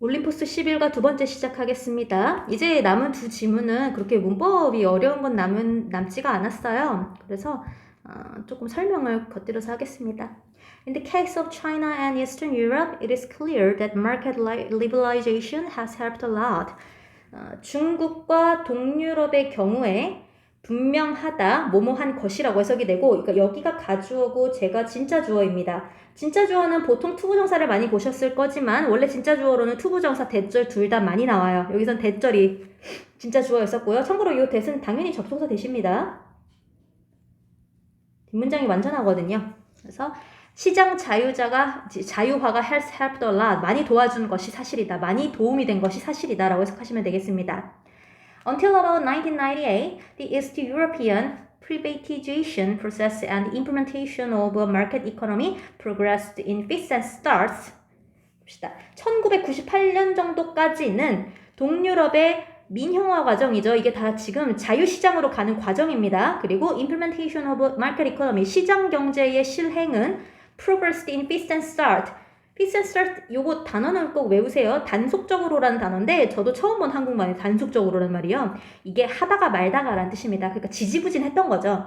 올림포스 11과 두 번째 시작하겠습니다. 이제 남은 두 지문은 그렇게 문법이 어려운 건 남은, 남지가 않았어요. 그래서 어, 조금 설명을 곁들여서 하겠습니다. In the case of China and Eastern Europe, it is clear that market li- liberalization has helped a lot. 어, 중국과 동유럽의 경우에 분명하다, 뭐뭐한 것이라고 해석이 되고, 그러니까 여기가 가주어고 제가 진짜 주어입니다. 진짜 주어는 보통 투부정사를 많이 보셨을 거지만 원래 진짜 주어로는 투부정사, 대절 둘 다 많이 나와요. 여기선 대절이 진짜 주어였었고요. 참고로 이 대는 당연히 접속사 대십니다. 뒷문장이 완전하거든요. 그래서 시장 자유자가 자유화가 has helped a lot 많이 도와준 것이 사실이다. 많이 도움이 된 것이 사실이다라고 해석하시면 되겠습니다. Until about 1998, the East European privatization process and implementation of a market economy progressed in fits and starts. 봅시다. 1998년 정도까지는 동유럽의 민형화 과정이죠. 이게 다 지금 자유시장으로 가는 과정입니다. 그리고 implementation of market economy, 시장 경제의 실행은 progressed in fits and start 요거 단어는 꼭 외우세요. 단속적으로라는 단어인데 저도 처음 본 한국말이 단속적으로라는 말이요. 이게 하다가 말다가라는 뜻입니다. 그러니까 지지부진했던 거죠.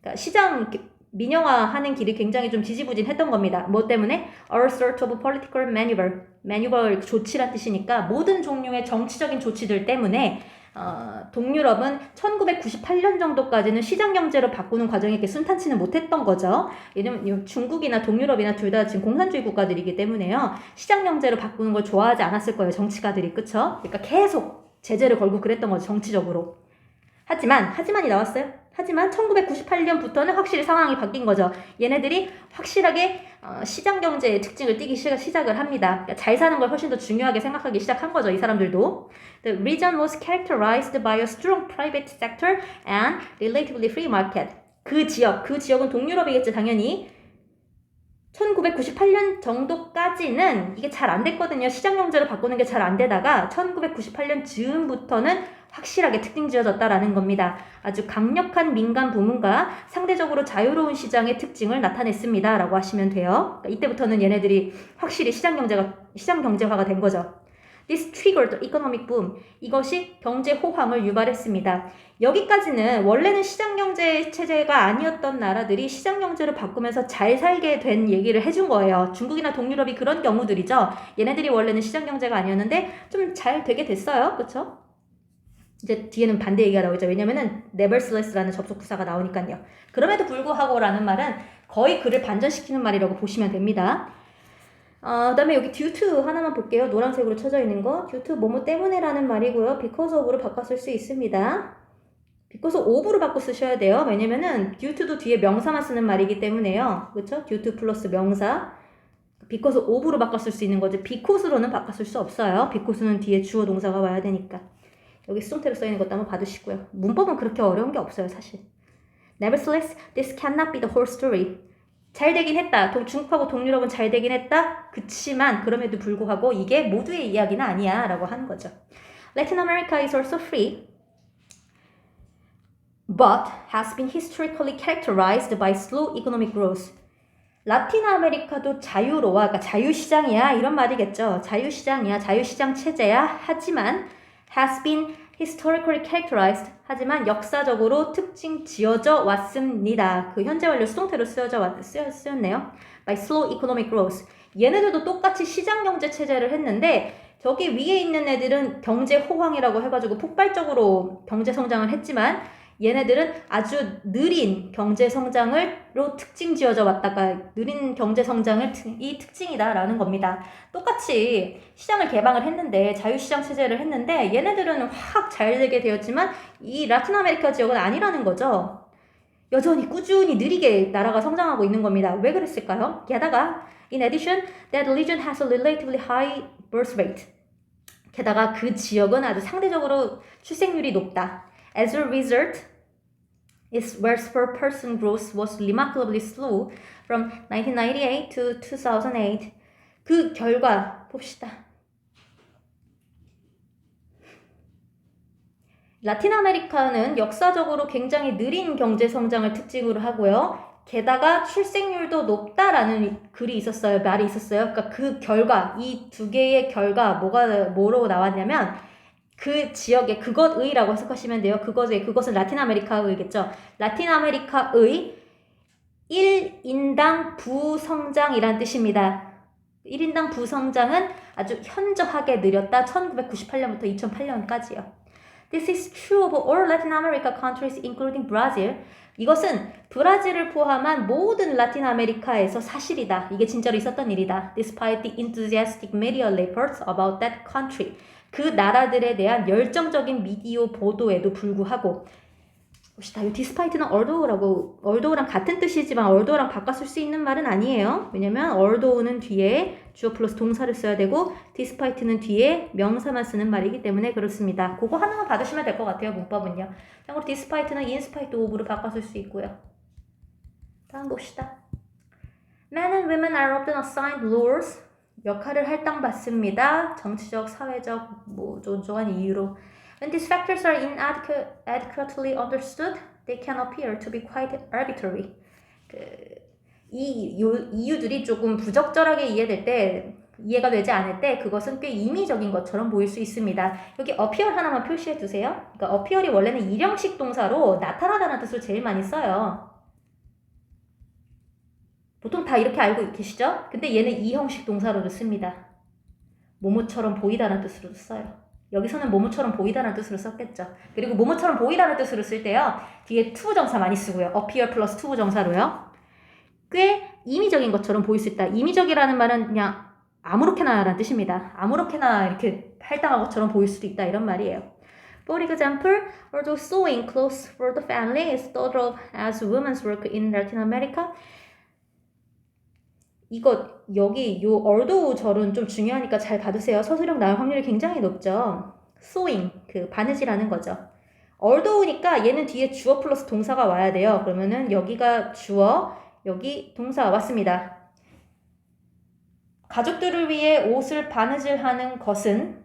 그러니까 시장 민영화하는 길이 굉장히 좀 지지부진했던 겁니다. 뭐 때문에? All sort of political maneuver, maneuver 조치란 뜻이니까 모든 종류의 정치적인 조치들 때문에 어, 동유럽은 1998년 정도까지는 시장 경제로 바꾸는 과정이 이렇게 순탄치는 못했던 거죠. 왜냐면 중국이나 동유럽이나 둘 다 지금 공산주의 국가들이기 때문에요. 시장 경제로 바꾸는 걸 좋아하지 않았을 거예요. 정치가들이 그쵸? 그러니까 계속 제재를 걸고 그랬던 거죠. 정치적으로. 하지만 하지만이 나왔어요. 하지만 1998년부터는 확실히 상황이 바뀐 거죠. 얘네들이 확실하게 어, 시장 경제의 특징을 띠기 시작, 을 합니다. 그러니까 잘 사는 걸 훨씬 더 중요하게 생각하기 시작한 거죠. 이 사람들도. The region was characterized by a strong private sector and relatively free market. 그 지역, 그 지역은 동유럽이겠지 당연히. 1998년 정도까지는 이게 잘 안 됐거든요. 시장 경제로 바꾸는 게 잘 안 되다가 1998년 즈음부터는 확실하게 특징 지어졌다라는 겁니다. 아주 강력한 민간 부문과 상대적으로 자유로운 시장의 특징을 나타냈습니다. 라고 하시면 돼요. 그러니까 이때부터는 얘네들이 확실히 시장 경제가, 시장 경제화가 된 거죠. This triggered economic boom. 이것이 경제 호황을 유발했습니다. 여기까지는 원래는 시장 경제 체제가 아니었던 나라들이 시장 경제를 바꾸면서 잘 살게 된 얘기를 해준 거예요. 중국이나 동유럽이 그런 경우들이죠. 얘네들이 원래는 시장 경제가 아니었는데 좀 잘 되게 됐어요. 그쵸? 이제 뒤에는 반대 얘기가 나오죠. 왜냐면은 nevertheless라는 접속 부사가 나오니까요. 그럼에도 불구하고라는 말은 거의 그를 반전시키는 말이라고 보시면 됩니다. 어, 그 다음에 여기 due to 하나만 볼게요. 노란색으로 쳐져 있는 거. due to 뭐뭐 때문에라는 말이고요. because of로 바꿔 쓸 수 있습니다. because of로 바꿔 쓰셔야 돼요. 왜냐면은 due to도 뒤에 명사만 쓰는 말이기 때문에요. 그렇죠? due to 플러스 명사. because of로 바꿔 쓸 수 있는 거지. because로는 바꿔 쓸 수 없어요. because는 뒤에 주어 동사가 와야 되니까. 여기 수동태로 써 있는 것도 한번 봐두시고요. 문법은 그렇게 어려운 게 없어요, 사실. Nevertheless, this cannot be the whole story. 잘 되긴 했다. 동, 중국하고 동유럽은 잘 되긴 했다. 그치만 그럼에도 불구하고 이게 모두의 이야기는 아니야 라고 하는 거죠. Latin America is also free, but has been historically characterized by slow economic growth. 라틴 아메리카도 자유로워, 그러니까 자유시장이야 이런 말이겠죠. 자유시장이야, 자유시장 체제야. 하지만 has been historically characterized 하지만 역사적으로 특징 지어져 왔습니다. 그 현재 완료 수동태로 쓰여져 왔, 쓰여, 쓰였네요. by slow economic growth. 얘네들도 똑같이 시장 경제 체제를 했는데 저기 위에 있는 애들은 경제 호황이라고 해가지고 폭발적으로 경제 성장을 했지만 얘네들은 아주 느린 경제 성장을로 특징 지어져 왔다가 느린 경제 성장을 이 특징이다라는 겁니다. 똑같이 시장을 개방을 했는데 자유시장 체제를 했는데 얘네들은 확 잘 되게 되었지만 이 라틴 아메리카 지역은 아니라는 거죠. 여전히 꾸준히 느리게 나라가 성장하고 있는 겁니다. 왜 그랬을까요? 게다가 in addition that region has a relatively high birth rate. 게다가 그 지역은 아주 상대적으로 출생률이 높다. As a result, its wealth per person growth was remarkably slow from 1998 to 2008. 그 결과 봅시다. 라틴 아메리카는 역사적으로 굉장히 느린 경제 성장을 특징으로 하고요. 게다가 출생률도 높다라는 글이 있었어요. 말이 있었어요. 그러니까 그 결과, 이 두 개의 결과, 뭐가, 뭐로 나왔냐면, 그 지역의 그것의라고 해석하시면 돼요. 그것의, 그것은 라틴 아메리카의겠죠. 라틴 아메리카의 1인당 부성장이란 뜻입니다. 1인당 부성장은 아주 현저하게 느렸다. 1998년부터 2008년까지요. This is true of all Latin America countries including Brazil. 이것은 브라질을 포함한 모든 라틴 아메리카에서 사실이다. 이게 진짜로 있었던 일이다. Despite the enthusiastic media reports about that country. 그 나라들에 대한 열정적인 미디어 보도에도 불구하고 봅시다. 이 디스파이트는 얼도우라고 얼도우랑 같은 뜻이지만 얼도우랑 바꿔 쓸 수 있는 말은 아니에요. 왜냐면 얼도우는 뒤에 주어 플러스 동사를 써야 되고 디스파이트는 뒤에 명사만 쓰는 말이기 때문에 그렇습니다. 그거 하나만 받으시면 될 것 같아요. 문법은요. 참고로 디스파이트는 인스파이트 오브로 바꿔 쓸 수 있고요. 다음 봅시다. Men and women are often assigned roles. 역할을 할당받습니다. 정치적, 사회적, 뭐 조조한 이유로. When these factors are inadequately understood, they can appear to be quite arbitrary. 그, 이 요, 이유들이 조금 부적절하게 이해될 때, 이해가 되지 않을 때, 그것은 꽤 임의적인 것처럼 보일 수 있습니다. 여기 appear 하나만 표시해 두세요. 그러니까 appear이 원래는 일형식 동사로 나타나다는 뜻을 제일 많이 써요. 보통 다 이렇게 알고 계시죠? 근데 얘는 이 형식 동사로도 씁니다. 모모처럼 보이다는 뜻으로도 써요. 여기서는 모모처럼 보이다는 뜻으로 썼겠죠. 그리고 모모처럼 보이다는 뜻으로 쓸 때요. 뒤에 투부 정사 많이 쓰고요. appear 플러스 투부 정사로요. 꽤 임의적인 것처럼 보일 수 있다. 임의적이라는 말은 그냥 아무렇게나라는 뜻입니다. 아무렇게나 이렇게 할당한 것처럼 보일 수도 있다. 이런 말이에요. For example, although sewing clothes for the family is thought of as women's work in Latin America, 이거 여기 요 얼도우 절은 좀 중요하니까 잘 받으세요. 서술형 나올 확률이 굉장히 높죠. sewing 그 바느질하는 거죠. 얼도우니까 얘는 뒤에 주어 플러스 동사가 와야 돼요. 그러면은 여기가 주어, 여기 동사 왔습니다. 가족들을 위해 옷을 바느질하는 것은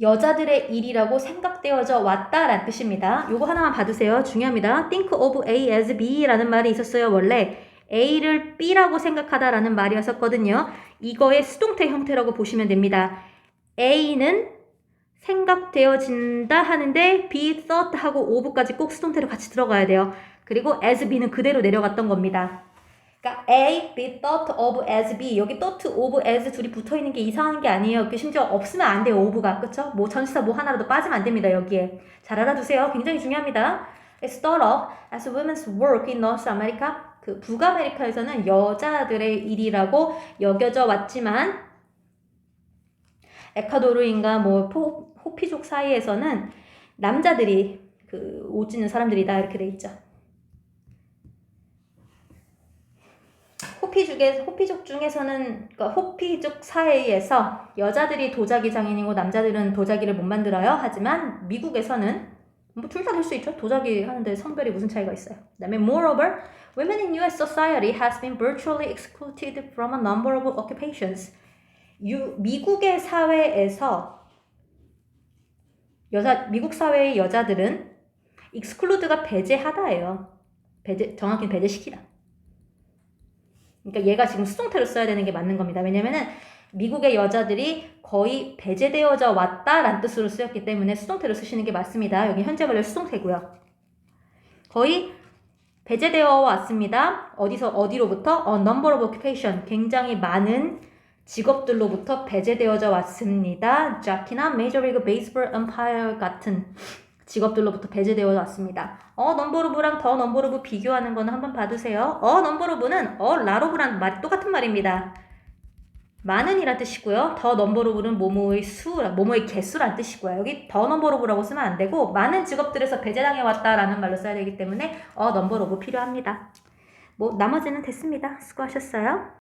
여자들의 일이라고 생각되어져 왔다라는 뜻입니다. 요거 하나만 받으세요. 중요합니다. think of A as B라는 말이 있었어요. 원래 A를 B라고 생각하다라는 말이었었거든요. 이거의 수동태 형태라고 보시면 됩니다. A는 생각되어진다 하는데 be thought 하고 ove까지 꼭 수동태로 같이 들어가야 돼요. 그리고 as B는 그대로 내려갔던 겁니다. 그러니까 A, be thought of as B 여기 thought of as 둘이 붙어 있는 게 이상한 게 아니에요. 그 심지어 없으면 안 돼요. of가 그렇죠? 뭐 전치사 뭐 하나라도 빠지면 안 됩니다. 여기에 잘 알아두세요. 굉장히 중요합니다. It's thought of as women's work in North America. 그 북아메리카에서는 여자들의 일이라고 여겨져 왔지만 에콰도르인가 뭐 포, 호피족 사이에서는 남자들이 그옷 짓는 사람들이다 이렇게 돼 있죠. 호피족에 호피족 중에서는 그러니까 호피족 사회에서 여자들이 도자기 장인이고 남자들은 도자기를 못 만들어요. 하지만 미국에서는 뭐 둘 다 될 수 있죠. 도자기 하는데 성별이 무슨 차이가 있어요. 그다음에 moreover, women in U.S. society has been virtually excluded from a number of occupations. 유, 미국의 사회에서 여자 미국 사회의 여자들은 exclude가 배제하다예요. 배제 정확히 배제시키다. 그러니까 얘가 지금 수동태로 써야 되는 게 맞는 겁니다. 왜냐면은 미국의 여자들이 거의 배제되어져 왔다라는 뜻으로 쓰였기 때문에 수동태로 쓰시는 게 맞습니다. 여기 현재 완료 수동태고요. 거의 배제되어 왔습니다. 어디서 어디로부터? 어, number of occupation 굉장히 많은 직업들로부터 배제되어져 왔습니다. 자키나 League Baseball umpire 같은 직업들로부터 배제되어 왔습니다. 어 넘버로브랑 더 넘버로브 비교하는 거는 한번 봐두세요. 어 넘버로브는 어 라로브랑 말이 똑같은 말입니다. 많은이란 뜻이고요. 더 넘버로브는 모모의 수, 모모의 개수란 뜻이고요. 여기 더 넘버로브라고 쓰면 안 되고 많은 직업들에서 배제당해 왔다라는 말로 써야 되기 때문에 어 넘버로브 필요합니다. 뭐 나머지는 됐습니다. 수고하셨어요.